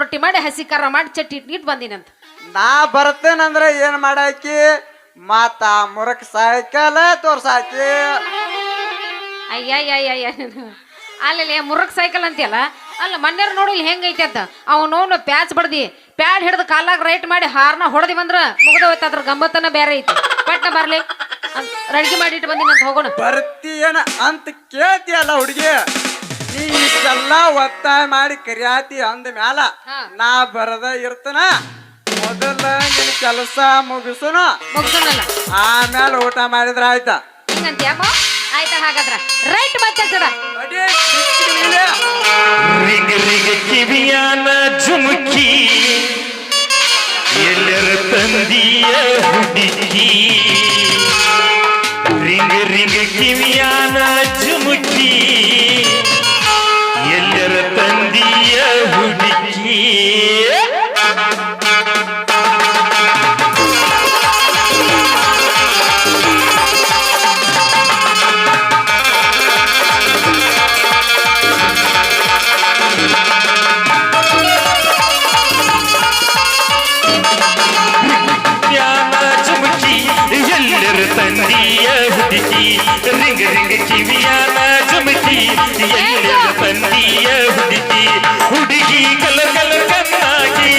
ರೊಟ್ಟಿ ಮಾಡಿ ಹಸಿ ಕರ ಮಾಡಿ ಚಟ್ನಿ ಇಟ್ಟು ಬಂದಿನಂತ. ನಾ ಬರ್ತೇನಂದ್ರೆ ಏನ್ ಮಾಡಾಕಿ? ಮಾತ ಮುರಕ್ ಸೈಕಲ್ ತೋರ್ಸಾಕಿ. ಅಯ್ಯಯ್ಯಯ್ಯ ಅಲ್ಲಿ ಮುರಕ್ ಸೈಕಲ್ ಅಂತೀಯಲ್ಲ? ಅಲ್ಲ ಮನ್ಯಾರ ನೋಡು ಇಲ್ಲಿ ಹೆಂಗೈತೆ ಅಂತ. ಅವನವನು ಪ್ಯಾಚ್ ಬಡ್ದಿ. ಪ್ಯಾಡ್ ಹಿಡ್ದು ಕಾಲಾಗ ರೈಟ್ ಮಾಡಿ ಹಾರ್ನ ಹೊಡೆದಿ ಬಂದ್ರ ಮುಗ್ದ ಹೋಯ್ತು ಅದ್ರ ಗಂಬತ್ತನ ಬೇರೆ ಐತಿ. ಪಟ್ನ ಬರ್ಲಿ. ರಡ್ಗಿ ಮಾಡಿಟ್ಟು ಬಂದಿನಂತ ಹೋಗೋಣ. ಬರ್ತೀಯನ ಅಂತ ಕೇಳ್ತಿಯಲ್ಲ ಹುಡುಗಿ. ಇಷ್ಟೆಲ್ಲ ಒತ್ತಾಯ ಮಾಡಿ ಕರಿಯಾತಿ ಅಂದ ಮ್ಯಾಲ. ನಾ ಬರದ ಇರ್ತನ ಮೊದಲ ನಿನ್ ಕೆಲಸ ಮುಗಿಸುನು. ಮುಗ್ಸೋಣಲ್ಲ ಆಮೇಲೆ ಊಟ ಮಾಡಿದ್ರ ಆಯ್ತಾ? ಹಿಂಗಂತೀಯಮ್ಮ ಆಯ್ತಾ ಹಾಗಾದ್ರ. ರೈಟ್ ಮತ್ತೆ ಅಡಿ, ಕಿಚ್ಚಿ ನೀಲೆ. ರಿಗ ರಿಗ ಕಿವಿಯಾನ ಜುಮುಕಿ ಎಲ್ಲರ ತಂದಿಯ ಹುಡುಕಿ. ರಿಂಗ ರಿಂಗ ಕಿವಿಯಾನ ಜುಮುಕಿ Yeah. ರಿಂಗ ರಿಂಗ ಕಿವಿಯಾನ ಚುಮುಕಿ ಎಲ್ಲರ ತಂದಿಯ ಹುಡುಕಿ ಹುಡುಗಿ ಕಲ ಕಲ ಕಣ್ಣಾಗಿ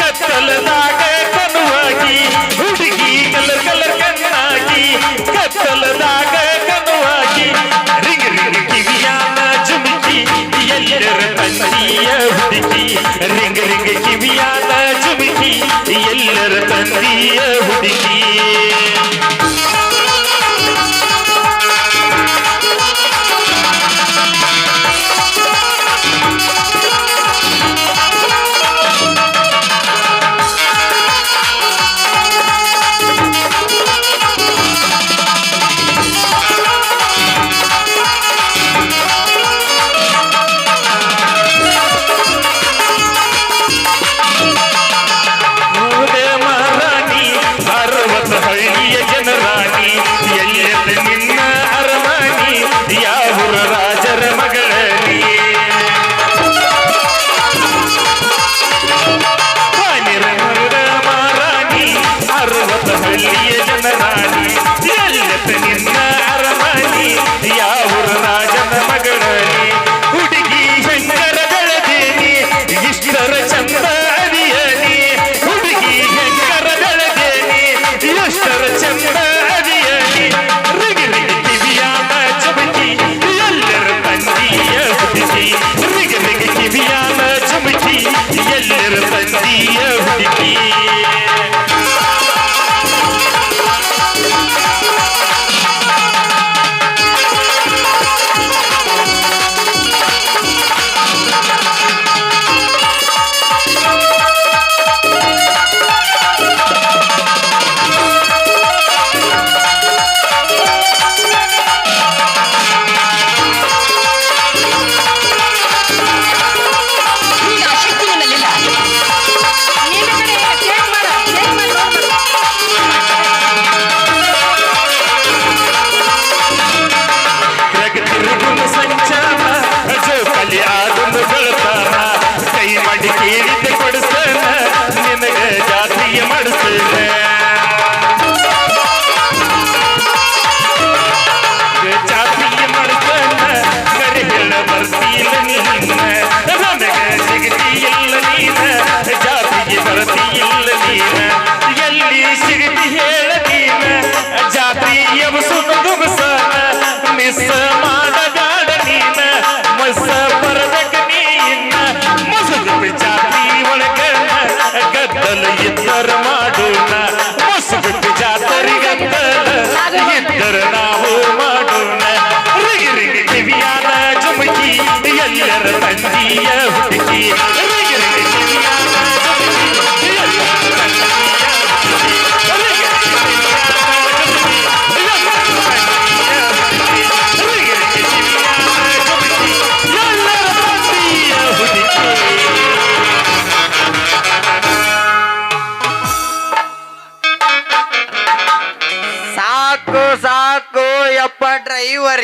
ಕತ್ತಲದಾಗ ಕನುವಾಗಿ ಹುಡುಗಿ ಕಲ ಕಲ ಕಣ್ಣಾಗಿ ಕತ್ತಲದಾಗ ಕನುವಾಗಿ ರಿಂಗ ರಿಂಗ ಕಿವಿಯಾನ ಚುಮಕಿ ಎಲ್ಲರ ತಂದಿಯ ಹುಡುಕಿ ರಿಂಗ ರಿಂಗ ಕಿವಿಯಾನ ಚುಮುಕಿ, ಎಲ್ಲರ ತಂದಿಯ ಹುಡುಗಿ.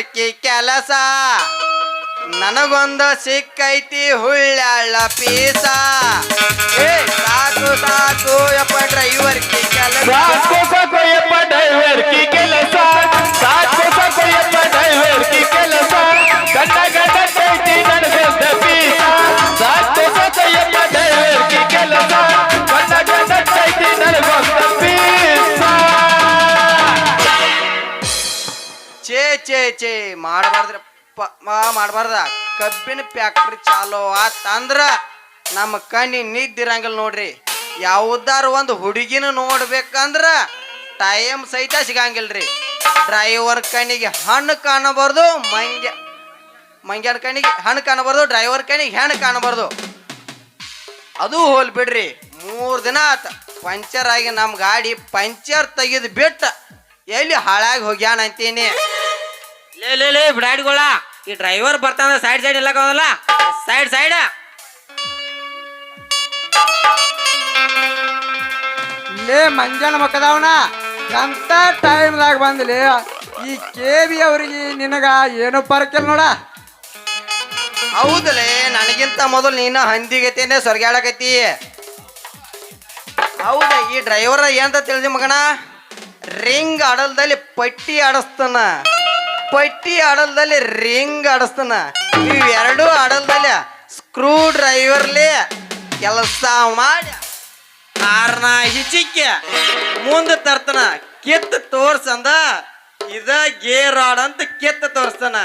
ಬಾರ್ಕಿ ಕೆಲಸ. ನನಗೊಂದು ಸಿಕ್ಕೈತಿ ಹುಳ್ಳಾಳ ಪೀಸ. ಏ, ಸಾಕು ಸಾಕು, ಯಪ್ಪ ಡ್ರೈವರ್ಕಿ ಕೆಲಸ. ಸಾಕು ಸಾಕು, ಯಪ್ಪ ಡ್ರೈವರ್ಕಿ ಕೆಲಸ. ಸಾಕು ಸಾಕು, ಯಪ್ಪ ಡ್ರೈವರ್ಕಿ ಕೆಲಸ. ಕನ್ನಡ ಚೇ ಮಾಡಬಾರ್ದ್ರಪ್ಪ ಮಾಡಬಾರ್ದ್ರ ಮಾಡಬಾರ್ದ. ಕಬ್ಬಿನ ಫ್ಯಾಕ್ಟ್ರಿ ಚಾಲೋ ಆತಂದ್ರ ನಮ್ಮ ಕಣ್ಣಿ ನಿದ್ದಿರಂಗಿಲ್ಲ ನೋಡ್ರಿ. ಯಾವುದಾರು ಒಂದು ಹುಡುಗಿನ ನೋಡ್ಬೇಕಂದ್ರ ಟೈಮ್ ಸಹಿತ ಸಿಗಂಗಿಲ್ರಿ. ಡ್ರೈವರ್ ಕಣ್ಣಿಗೆ ಹಣ್ಣು ಕಾಣಬಾರ್ದು, ಮಂಗ್ಯ, ಮಂಗ್ಯನ ಕಣ್ಣಿಗೆ ಹಣ್ಣು ಕಾಣಬಾರ್ದು ಡ್ರೈವರ್ ಕಣ್ಣಿಗೆ ಹೆಣ್ಣು ಕಾಣಬಾರ್ದು. ಅದು ಹೋಲ್ ಬಿಡ್ರಿ. ಮೂರು ದಿನ ಆತ. ಪಂಚರ್ ಆಗಿ ನಮ್ಮ ಗಾಡಿ ಪಂಚರ್ ತೆಗೆದು ಬಿಟ್ಟ ಎಲ್ಲಿ ಹಾಳಾಗಿ ಹೋಗ್ಯಾನ ಅಂತೀನಿ ಲೇ ಲೇ ಲೇ ಬಿಡಾಡಿಗಳ. ಈ ಡ್ರೈವರ್ ಬರ್ತಾನ ಸೈಡ್ ಸೈಡ್ ಎಲ್ಲ ಕಾವಲ್ಲ ಸೈಡ್ ಸೈಡ್. ಲೇ ಮಂಜಾನ ಮಕ್ಕದವನ ಎಂತ ಟೈಮ್ದಾಗ ಬಂದ್ಲಿ? ಈ ಕೆ ಬಿ ಅವ್ರಿಗೆ ನಿನಗ ಏನು ಪರಕಿಲ್ಲ ನೋಡ. ಹೌದಲೇ ನನಗಿಂತ ಮೊದಲು ನೀನು ಹಂದಿಗೈತೇನೆ ಸೊರ್ಗ್ಯಾಡಕತ್ತಿ ಹೌದ ಈ ಡ್ರೈವರ್ ಏನಂತ ತಿಳಿದಿ ಮಗಣ ರಿಂಗ್ ಆಡಲ್ದಲ್ಲಿ ಪಟ್ಟಿ ಆಡಿಸ್ತಾನ. ಪಟ್ಟಿ ಆಡಲ್ದಲ್ಲಿ ರಿಂಗ್ ಆಡಿಸ್ತಾನ. ಇವೆರಡೂ ಆಡಲ್ದಲ್ಲಿ ಸ್ಕ್ರೂ ಡ್ರೈವರ್ಲಿ ಕೆಲಸ ಮಾಡಿ ಕಾರ್ನ ಹಿಚಿಕ್ಕೆ ಮುಂದೆ ತರ್ತಾನ. ಕಿತ್ತು ತೋರ್ಸಂದ ಇದ ಗೇರ್ ಆಡ್ ಅಂತ ಕಿತ್ತು ತೋರ್ಸ್ತಾನ.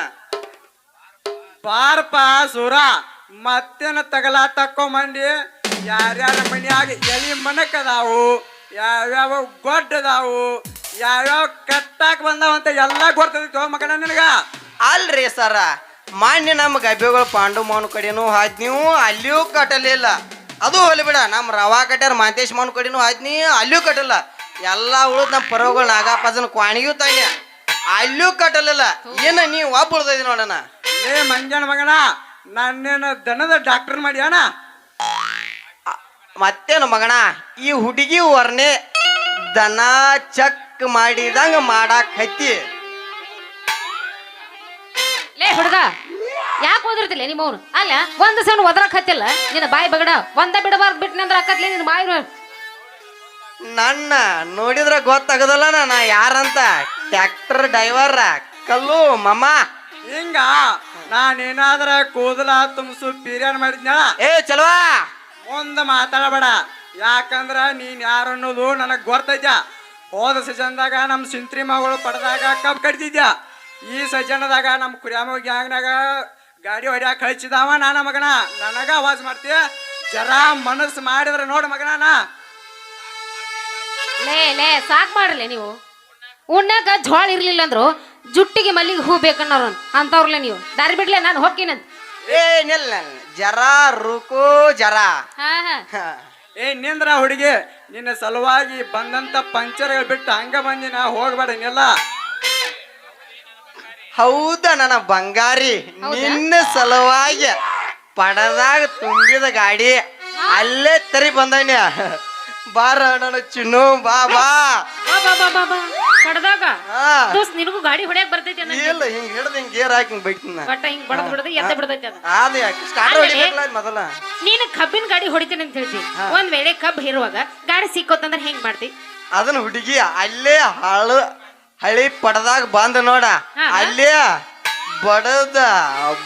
ಬಾರಪ್ಪ ಸುರ, ಮತ್ತೇನ ತಗಲ ತಕ್ಕೊಂಬಂಡಿ ಯಾರ್ಯಾರ ಮನ್ಯಾಗ ಎಲಿ ಮನಕದಾವು, ಯಾವ್ಯಾವ ಗೊಡ್ಡದಾವು ಯಾವ್ಯಾವ ಕಟ್ಟಾಕ್ ಬಂದಾವಂತ ಎಲ್ಲ ಗೊತ್ತೈತಿ ಮಗನ ನಿನಗ. ಅಲ್ರಿ ಸರ ಮಾನ್ಯ ನಮ್ಮ ಗಬ್ಬೆಗಳು ಪಾಂಡು ಮಾವನ ಕಡೆನೂ ಹಾದ್ನೀವು ಅಲ್ಲಿಯೂ ಕಟ್ಟಲಿಲ್ಲ ಅದು ಹೊಲಿ ಬಿಡ ನಮ್ಮ ರವಾ ಕಟ್ಯಾರ ಮಾಂತೇಶ್ ಮಾವನ ಕಡೆನೂ ಹಾದ್ನಿ ಅಲ್ಲಿಯೂ ಕಟ್ಟಲ್ಲ ಎಲ್ಲ ಉಳಿದ್ ನಮ್ಮ ಪರವಗಳು ನಾಗಪ್ಪಜನ ಕ್ವಾಣಿಗೂ ತಾನೆ ಅಲ್ಲಿಯೂ ಕಟ್ಟಲಿಲ್ಲ. ಏನ ನೀ ಒಬ್ಬ ಉಳ್ದೈತಿ ನೋಡಣ ಏ ಮಂಜನ ಮಗಣ ನನ್ನೇನು ದನದ ಡಾಕ್ಟರ್ ಮಾಡ್ಯಾನ? ಮತ್ತೇನು ಮಗಣ ಈ ಹುಡುಗಿ ವರ್ಣೆ ದನ ಚೆಕ್ ಮಾಡಿದಂಗ ಮಾಡಾಕ್ ಹತ್ತಿ ಲೇ ಹುಡುಗ ಯಾಕೆ ಓದಿರ್ತಿಲ್ಲ ನಿಮ್ಮವ್ನು ಅಲ್ಲ ಒಂದು ಸಣ್ಣ ಒದರಕ್ ಹತ್ತಿಲ್ಲ? ನಿನ್ನ ಬಾಯಿ ಬಗಡ ಒಂದ ಬಿಡಬಾರ್ದು ಬಿಟ್ಟು ಅಂದ್ರೆ ಅಕ್ಕತ್ಲಿ ನಿನ್ನ ಬಾಯಿ ನನ್ನ ನೋಡಿದ್ರ ಗೊತ್ತಾಗದಲ್ಲ ನಾ ಯಾರಂತ? ಟ್ಯಾಕ್ಟರ್ ಡ್ರೈವರ್ ಕಲ್ಲು ಮಮ್ಮ ಹಿಂಗ ನಾನೇನಾದ್ರ ಕೂದಲ ತುಂಬಿಸು ಬಿರಿಯಾನಿ ಮಾಡಿದ್ನಳ ಏ ಚಲವಾ. ಮುಂದೆ ಮಾತಾಡಬೇಡ. ಯಾಕಂದ್ರ ನೀನ್ ಯಾರು ಅನ್ನೋದು ನನಗ್ ಗೊತ್ತೈತ ಹೋದ ಸೀಸನ್ದಾಗ ನಮ್ಮ ಸಿಂತ್ರಿ ಮಗಳು ಪಡೆದಾಗ ಕಬ್ಬು ಕಡ್ತಿದ್ಯ ಈ ಸಜ್ಜನದಾಗ ನಮ್ಮ ಕುರಿಯಾಮ ಗ್ಯಾಂಗ್ನಾಗ ಗಾಡಿ ಹೊಡ್ಯಾಕ ಹಚ್ಚಿದಾವ ನಾನ ಮಗನ. ನನಗ ಆವಾಜ್ ಮಾಡ್ತೀಯ ಜರಾ ಮನಸ್ಸು ಮಾಡಿದ್ರೆ ನೋಡು ಮಗನ ನಾ. ಲೇ ಲೇ ಸಾಕ್ ಮಾಡ್ಲಿ ನೀವು. ಉಣ್ಣಾಕ ಜೋಳ ಇರ್ಲಿಲ್ಲ ಅಂದ್ರು ಜುಟ್ಟಿಗೆ ಮಲ್ಲಿಗೆ ಹೂ ಬೇಕನ್ನೋರು ಅಂತವ್ರಲ್ಲ ನೀವು. ದಾರಿ ಬಿಡ್ಲೆ ನಾನು ಹೋಗ್ತೀನಂತ ಏ ನಿಲ್ಲ ಜರ ರುಕು ಜರ. ಹಾ. ಹಾ. ಏ ನಿಂದ್ರ ಹುಡುಗಿ ನಿನ್ನ ಸಲುವಾಗಿ ಬಂದಂತ ಪಂಚರ್ ಬಿಟ್ಟು ಹಂಗ ಬಂದಿನ ಹೋಗ್ಬೇಡ ನಿಲ್ಲ ಹೌದ ನನ್ನ ಬಂಗಾರಿ? ನಿನ್ನ ಸಲುವಾಗಿ ಪಡದಾಗ ತುಂಬಿದ ಗಾಡಿ ಅಲ್ಲೇ ತರಿ ಬಂದಣ್ಯ ಬಾರ ನನ್ನ ಚಿನ್ನು ಬಾ ಬಾ. ಬಾ ಬಾ ಬಾ ಬಾ ಬಾ. ಕಡ್ದಾಗ? ಹಾ. ದೋಸ್ತ್ ನಿನಗೂ ಗಾಡಿ ಹೊಡ್ಯಾಕ್ ಬರ್ತೈತಿ ಅನ್ನಂಗೆ. ಇಲ್ಲ ಹಿಂಗ್ ಹಿಡ್ದು ಹಿಂಗ್ ಗೇರ್ ಹಾಕಿ ಹಿಂಗ್ ಬೈತಿನ ಒಟ್ಟ ಹಿಂಗ್ ಬಡದ್ ಬಿಡದ ಎದ್ದ ಬಿಡತೈತಿ ಅದ. ಅದ ಯಾಕೆ? ಸ್ಟಾರ್ಟ್ ಅಲ್ಲೇ? ಹೊಡಿಬೇಕಲ್ಲ ಇದ್ ಮೊದಲ. ನೀನು ಕಬ್ಬಿನ ಗಾಡಿ ಹೊಡಿತೀನಿ ಅಂತ ಹೇಳ್ತಿ. ಒಂದ್ ವೇಳೆ ಕಬ್ಬ್ ಹೇರುವಾಗ ಗಾಡಿ ಸಿಕ್ಕೋತಂದ್ರ ಹೆಂಗ್ ಮಾಡ್ತಿ? ಅದನ್ನ ಹುಡುಗಿ ಅಲ್ಲೇ ಹಳು ಹಳಿ ಪಡದಾಗ ಬಂದ ನೋಡ. ಹಾ. ಅಲ್ಲೇ ಬಡದ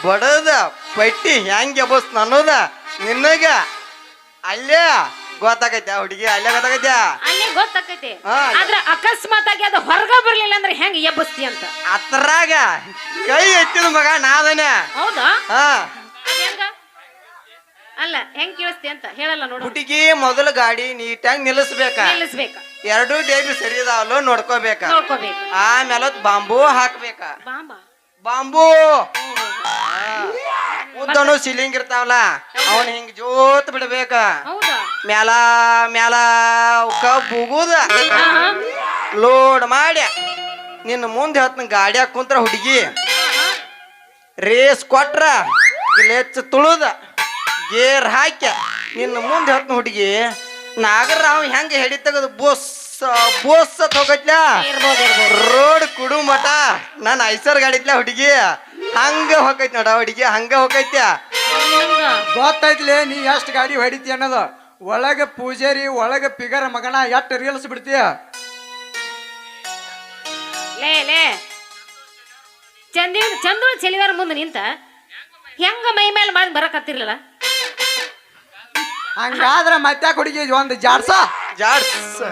ಬಡದ ಪಟ್ಟಿ ಹೆಂಗ್ ಬಸ್ ಅನ್ನೋದ ನಿನ್ನಗ ಅಲ್ಲೇ ಗೊತ್ತಾಗೈತೆ ಹುಡುಗಿ? ಅಲ್ಲೇ ಗೊತ್ತಾಗೈತೆ? ಅಲ್ಲೇ ಗೊತ್ತಾಕೈತಿ ಹಾ. ಆದ್ರ ಅಕಸ್ಮಾತ್ ಆಗಿ ಅದು ಹೊರಗ ಬರ್ಲಿಲ್ಲ ಅಂದ್ರೆ ಹೆಂಗ್ ಎಬ್ಬಸ್ತಿ ಅಂತ? ಅತ್ರಾಗ ಕೈ ಎತ್ತಿದ ಮಗ ನಾದನೆ. ಹೌದಾ? ಹಾ. ಅದ್ ಹೆಂಗ? ಅಲ್ಲ ಹೆಂಗ್ ಕೇಳಿಸ್ತಿ ಅಂತ? ಹೇಳಲ್ಲ ನೋಡು. ಹುಡುಗಿ ಮೊದಲು ಗಾಡಿ ನೀಟಾಗಿ ನಿಲ್ಲಿಸ್ಬೇಕ. ನಿಲ್ಲಿಸ್ಬೇಕ. ಎರಡು ಡೇಬಿ ಸರಿ ಇದಾವಲ್ಲೋ ನೋಡ್ಕೋಬೇಕ. ನೋಡ್ಕೋಬೇಕು. ಆಮೇಲೆ ಬಾಂಬು ಹಾಕ್ಬೇಕ. ಬಾಂಬಾ? ಬಾಂಬು. ಉದ್ದನು ಸಿಲಿಂಗ್ ಇರ್ತಾವಲ್ಲ ಅವನ್ ಹಿಂಗ್ ಜೋತ್ ಬಿಡ್ಬೇಕ. ಹೌದಾ. ಮ್ಯಾಲ ಮ್ಯಾಲ ಕಬ್ಬು ಉಗುದ ಹಾ, ಹಾ. ಲೋಡ್ ಮಾಡಿ ನಿನ್ನ ಮುಂದೆ ಹತ್ನ ಗಾಡ್ಯಾಗ ಕುಂತ್ರ ಹುಡುಗಿ. ರೇಸ್ ಕೊಟ್ರ ಗಿಲೆಚ್ಚ ತುಳುದ. ಗೇರ್ ಹಾಕ್ಯ. ನಿನ್ನ ಮುಂದೆ ಹತ್ನ ಹುಡುಗಿ ನಾಗರ ಹೆಂಗೆ ಹೆಡಿ ತೆಗದು ಬೋಸ್ ಬೋಸ್ ಹೋಗತ್ಲ ರೋಡ್ ಕುಡು ಮಠ. ನಾನು ಐಸರ್ ಗಾಡಿತ್ಲ ಹುಡುಗಿ. ಹಂಗ ಹೋಗೈತಿ ನೋಡ ಹುಡುಗಿ ಹಂಗ ಹೋಗೈತ್ಯ. ಹಂಗ. ಗೊತ್ತೈತ್ಲೆ ನೀ ಎಷ್ಟು ಗಾಡಿ ಹೊಡಿತಿ ಅನ್ನೋದು? ಒಳಗ ಪೂಜಾರಿ ಒಳಗ ಪಿಗರ ಮಗನ ಎಷ್ಟು ರೀಲ್ಸ್ ಬಿಡ್ತೀಯ? ಲೇ ಲೇ. ಚಂದಿ ಚಂದ್ರು ಚೆಲಿವಾರ ಮುಂದೆ ನಿಂತ ಹೆಂಗ ಮೈ ಮೇಲೆ ಮಾಡಿ ಬರಕತ್ತಿರ್ಲಿಲ್ಲ? ಹಂಗಾದ್ರೆ ಮತ್ತೆ ಹುಡುಗಿ ಒಂದು ಜಾಡ್ಸ? ಜಾಡ್ಸ.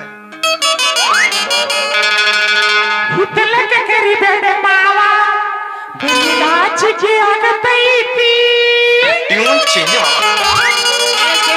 ಕರಿಬೇಡ ಮಾವ ಆಗತೈತಿ. ಚೇಂಜ್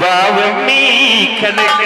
ಬಾವಮ್ಮಿ ಕನಕ.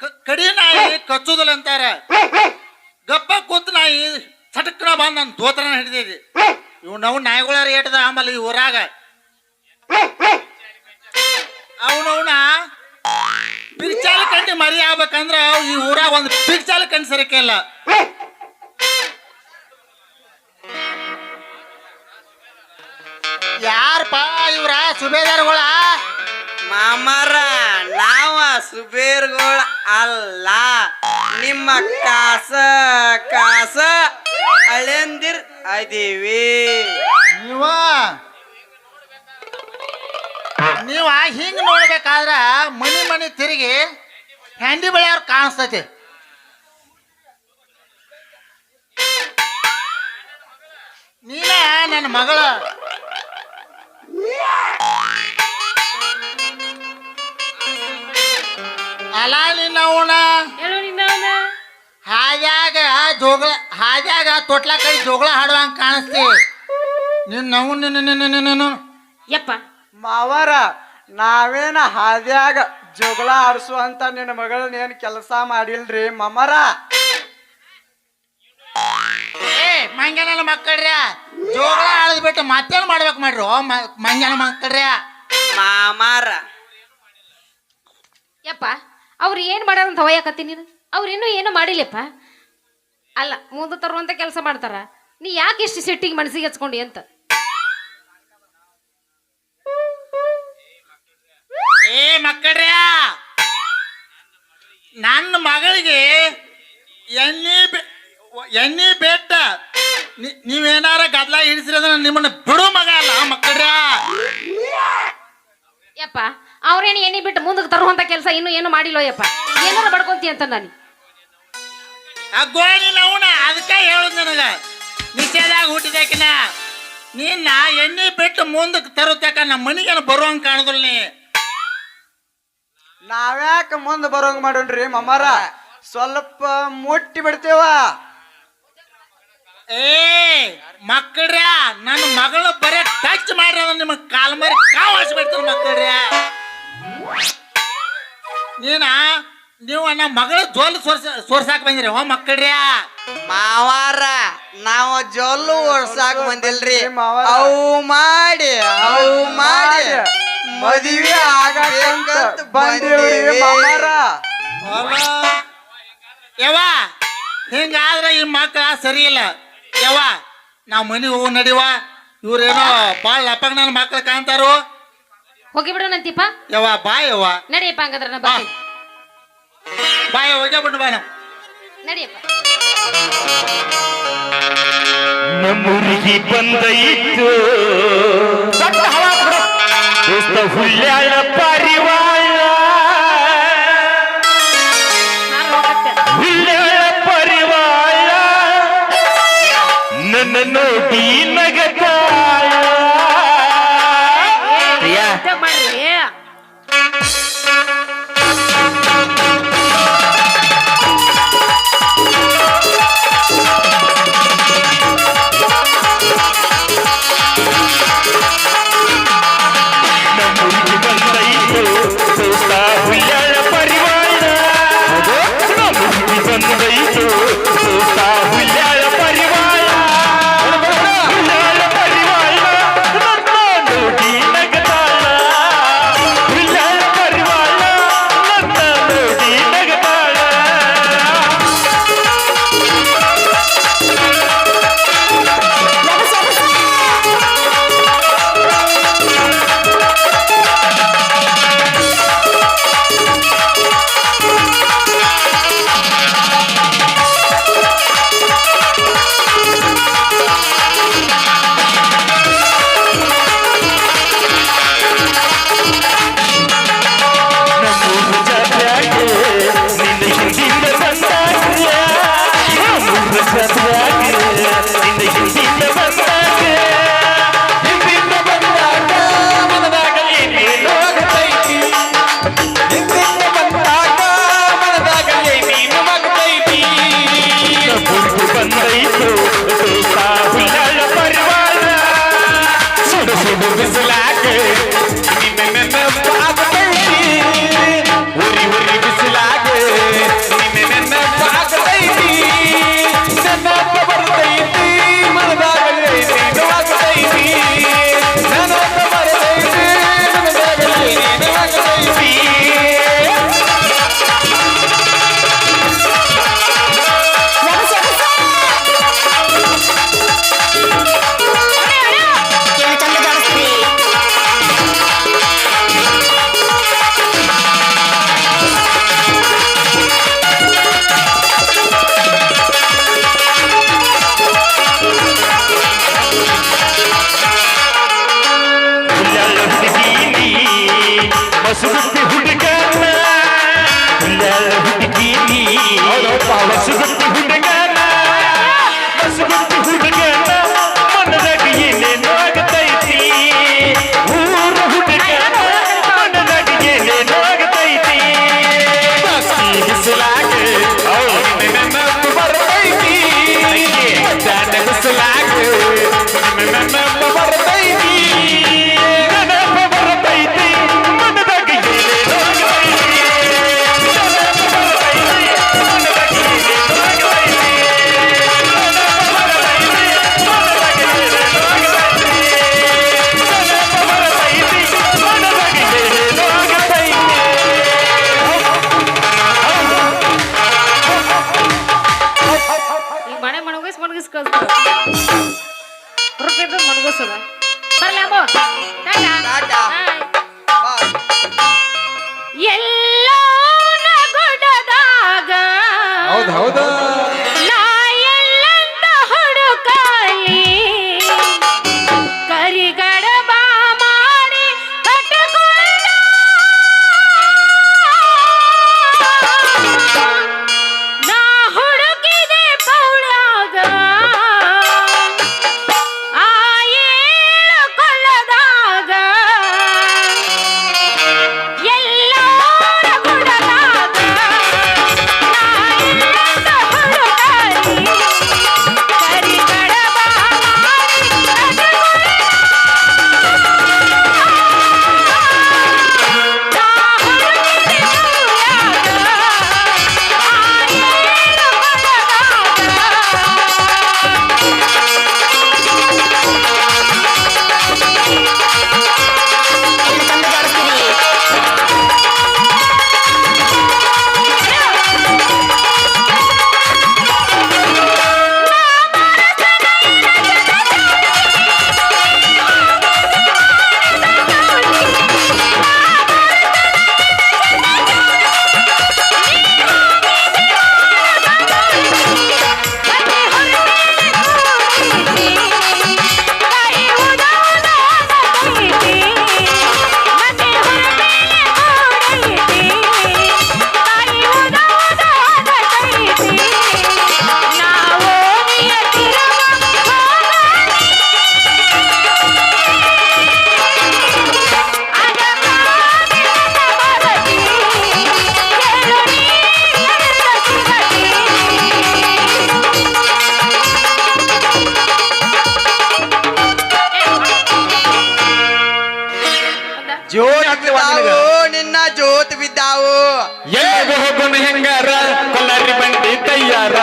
ಕ- ಕಡಿ ನಾಯಿ ಕಚ್ಚುದಿಲ್ಲ ಅಂತಾರ. ಗಪ್ಪ ಕೂತ್ ನಾಯಿ ಸಟಕ್ನ ಬಂದ್ ನನ್ ದೋತ್ರನ ಹಿಡಿದೈತಿ. ಇವ್ ನಾವು ನಾಯಿಗಳ ರೇಟ್ ಆಮೇಲೆ ಈ ಊರಾಗ. ಅವನವನ ಪಿರ್ಚಾಲ ಕಂಡಿ ಮರಿ ಆಗ್ಬೇಕಂದ್ರ ಈ ಊರಾಗ ಒಂದು ಪಿರ್ಚಾಲ ಕಂಡು ಸರಿಕೆಲ್ಲ ಯಾರಪ್ಪ ಇವ್ರ ಸುಬೇದಾರ್ಗಳ? ಮಾಮಾರ. ಸುಬೇರ್ಗಳ ಅಲ್ಲ. ನಿಮ್ಮ ಕಾಸ ಕಾಸ ಅಳೆಂದಿರ್ ಅದೀವಿ. ನೀವ? ನೀವ ಹಿಂಗ್ ನೋಡ್ಬೇಕಾದ್ರ ಮನಿ ಮನಿ ತಿರುಗಿ ಹ್ಯಾಂಡಿ ಬೆಳೆಯವ್ರು ಕಾಣಿಸ್ತೈತಿ. ನೀನ ನನ್ನ ಮಗಳ. ಅಲ್ಲ ನಿನ್ನ ಅವನ ಹೇಳು ನಿನ್ನವನ ಹಾದ್ಯಾಗ ಜೋಗಳ ಹಾದ್ಯಾಗ ತೊಟ್ಲ ಕೈ ಜೋಗಳ ಹಾಡುವಂಗ ಕಾಣಿಸ್ತಿ. ನಿನ್ನ ನಾವು ನಿನ್ನ ನಿನ್ನ ನಿನ್ನ ಯಪ್ಪ. ಮಾವರ ನಾವೇನ ಹಾದ್ಯಾಗ ಜೋಗಳ ಆಡಿಸುವಂತ ನಿನ್ನ ಮಗಳನ್ನ ಏನ್ ಕೆಲಸ ಮಾಡಿಲ್ರಿ ಮಮರ? ಏ ಮಂಗ್ಯಾನ ಮಕ್ಕಳ್ರ್ಯ ಜೋಗಳ ಆಡದ್ ಬಿಟ್ಟು ಮತ್ತೇನ್ ಮಾಡ್ಬೇಕು ಮಾಡ್ರಿ? ಮಂಗ್ಯಾನ ಮಕ್ಕಳ್ರ ಮಾಮಾರ. ಯಪ್ಪ. ಅವ್ರು ಏನು ಮಾಡ್ಯಾರ ಅಂತ ನೀನು? ಅವ್ರು ಇನ್ನೂ ಏನೂ ಮಾಡಿಲ್ಲಪ್ಪ? ಅಲ್ಲ ಮುಂದೆ ತರುವಂಥ ಕೆಲಸ ಮಾಡ್ತಾರ. ನೀ ಯಾಕೆ ಇಷ್ಟು ಸಿಟ್ಟಿಗೆ ಮನಸ್ಸಿಗೆ ಹಚ್ಕೊಂಡಿ ಅಂತ? ಏ ಮಕ್ಕಳ್ರ್ಯ! ನನ್ನ ಮಗಳಿಗೆ ಎಣ್ಣೆ ಎಣ್ಣೆ ಬೆಟ್ಟ. ನೀವೇನಾರ ಗದ್ಲ ಹಿಡಿಸಿರೋದ್ರ ನಿಮ್ಮನ್ನ ಬಿಡು ಮಗ ಅಲ್ಲ ಮಕ್ಕಳ್ರ ಯಪ್ಪ ಅವ್ರೇನು ಎಣ್ಣೆ ಬಿಟ್ಟು ಮುಂದಕ್ಕೆ ತರುವಂತ ಕೆಲಸ ಇನ್ನು ಏನು ಮಾಡಿಲ್ಲೋ ಯಪ್ಪ ಏನಾರ ಬಡ್ಕೊಂತಿ ಅಂತ ನಾನು ಆ ಗೋಣಿ ಅದಕ್ಕೆ ಹೇಳುದು ನನಗ. ನಿಷೇಧಾಗ ಹುಟ್ಟಿದಾಕಿನ ನಿನ್ನ ಎಣ್ಣೆ ಬಿಟ್ಟು ಮುಂದಕ್ಕೆ ತರುತ್ತಕ ನಮ್ಮ ಮನೆಗೆ ಬರುವಂಗ ಕಾಣುದಿಲ್ಲ ನೀ. ನಾವ್ಯಾಕ ಮುಂದೆ ಬರೋಂಗ್ ಮಾಡೋಣ್ರಿ ಮಮ್ಮಾರ ಸ್ವಲ್ಪ ಮುಟ್ಟಿ ಬಿಡ್ತೇವ. ಏ ಮಕ್ಕಳ್ರ ನನ್ನ ಮಗಳು ಬರೇ ಟಚ್ ಮಾಡ್ರಿ ನಿಮಗೆ ಕಾಲ್ ಮರಿ ಕಾವು ಹಚ್ಬಿಡ್ತಾರ ಮಕ್ಕಳ್ರ ನೀನ? ನೀವು ನಮ್ಮ ಮಗಳ ಜೋಲ್ ಸೋರ್ಸ ಸೋರ್ಸಾಕ್ ಬಂದಿರಿ ಹೋ ಮಕ್ಕಳ್ರಿ ಮಾವಾರ ನಾವು ಜೊಲ್ಲು ಓಡ್ಸಾಕ್ ಬಂದಿಲ್ರಿ. ಅವು ಮಾಡಿ ಅವು ಮಾಡಿ ಮದುವೆ ಆಗಕ್ಕಂತ ಬೇಕಂತ ಬಂದೇವ್ರಿ ಬಂದೀವಿ. ಮಮ್ಮಾರ ಯವ್ವ ಹಿಂಗಾದ್ರೆ ಈ ಮಕ್ಕಳ ಸರಿ ಇಲ್ಲ. ಯವ್ವ ನಾವು ಮನೆ ಹೋಗಿ ನಡಿವ. ಇವ್ರೇನೋ ಭಾಳ ಲಪಂಗ್ ನನ್ನ ಮಕ್ಳು ಕಾಣ್ತಾರೋ? ಹೋಗಿ ಬಿಡೋಣಂತೀಪ ಯವ್ವ ಬಾ ಯವ್ವ. ನಡಿಯಪ್ಪ ಹಂಗಂದ್ರೆ ನಾ ಬರ್ತೀನಿ. ಬಾ ಹೋಗ್ಯ ಬಿಟ್ಟು ಬಾಯ ನಡಿಯಪ್ಪ. ನಮ್ಮೂರಿಗೆ ಬಂದ ಇತ್ತು ದೋಸ್ತ ಹುಲ್ಯಾಳ ಪರಿವಾಳ. ನಾನು ಹೋಗತ್ತೆ ಹುಲ್ಯಾಳ ಪರಿವಾಳ. ನನ್ನ ನೋಡಿ ನಗತಾಳ ನಿನ್ನ ಜೋತ್ ಬಿದ್ದಾವು. ಎಲ್ಲಿಗೆ ಹೋಗೋಣ ಹೆಂಗಾರ? ಕೊಲ್ಲರಿ ಬಂಡಿ ತಯ್ಯಾರ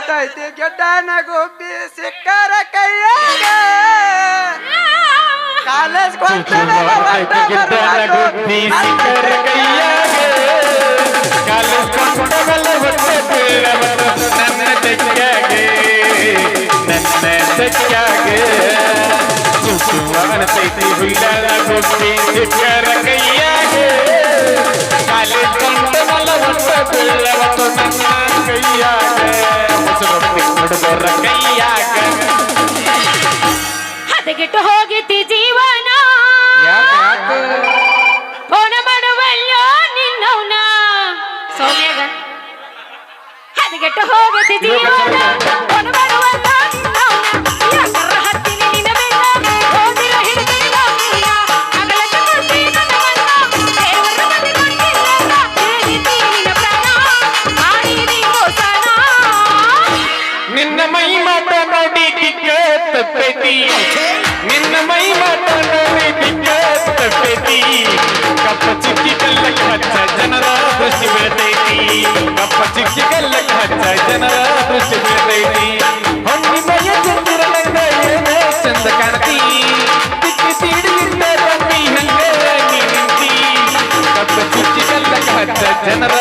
ಬರ್ತೈತಿ ಗೆಡ್ಡ ನಗುಬ್ಬಿ ಸಿಕ್ಕರ ಕೈಯಾಗ ಕಾಲೇಜ್ ಕೈಯಾಗ ಹುಡುಗರ ಕೈಯಾಗ. ಹದಗೆಟ್ಟು ಹೋಗಿತಿ ಜೀವನ. ಫೋನ್ ಮಾಡುವಲ್ಲೋ ನಿನ್ನವನ. ಸೌಮ್ಯಾಗ. ಹದಗೆಟ್ಟು ಹೋಗಿತಿ ಜೀವನ. ಫೋನ್ ಮಾಡುವಲ್ಲ ジェンダル